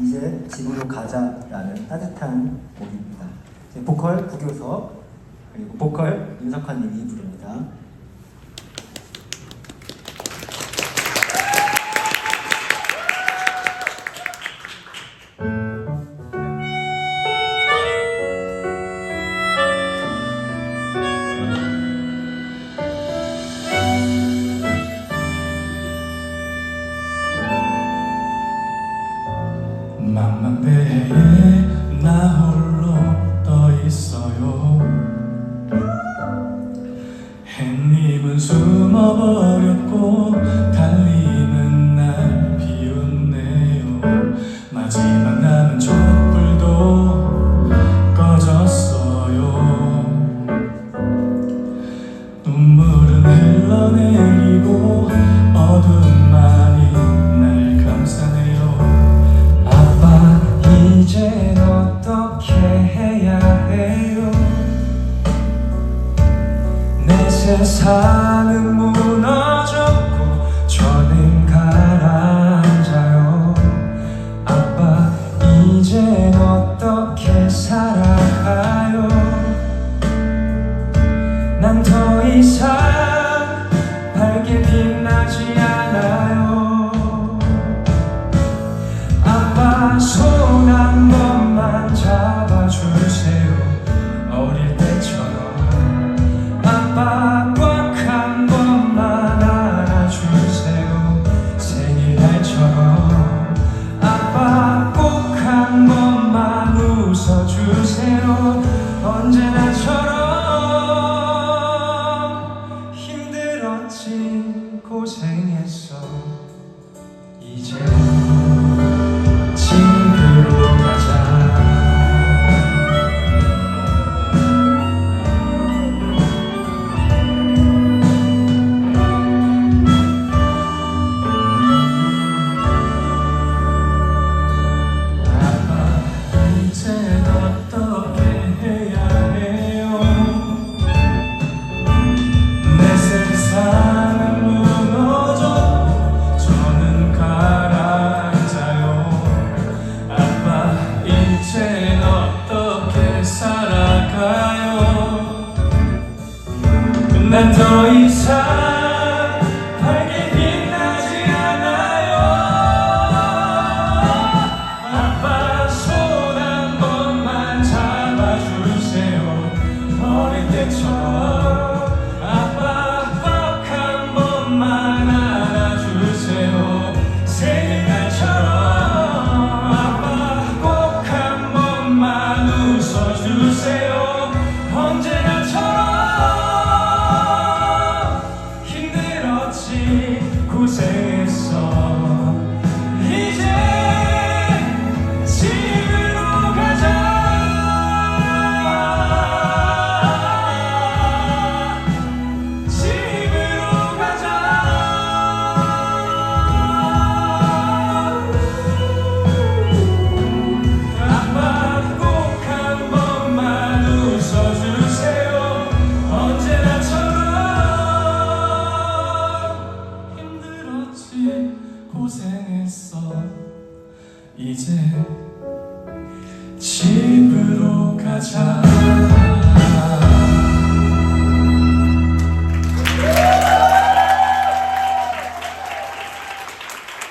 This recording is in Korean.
이제 집으로 가자라는 따뜻한 곡입니다. 보컬 구교섭 그리고 보컬 윤석환님이 부릅니다. 맘마배에 나 홀로 떠 있어요. 햇잎은 숨어버렸고 세상은 무너졌고 저는 가라앉아요. 아빠 이젠 어떻게 살아가요? 난 더 이상 난 더 이상 밝게 빛나지 않아요. 아빠 손한 번만 잡아주세요. 어릴 때처럼. 있어. 이제 집으로 가자.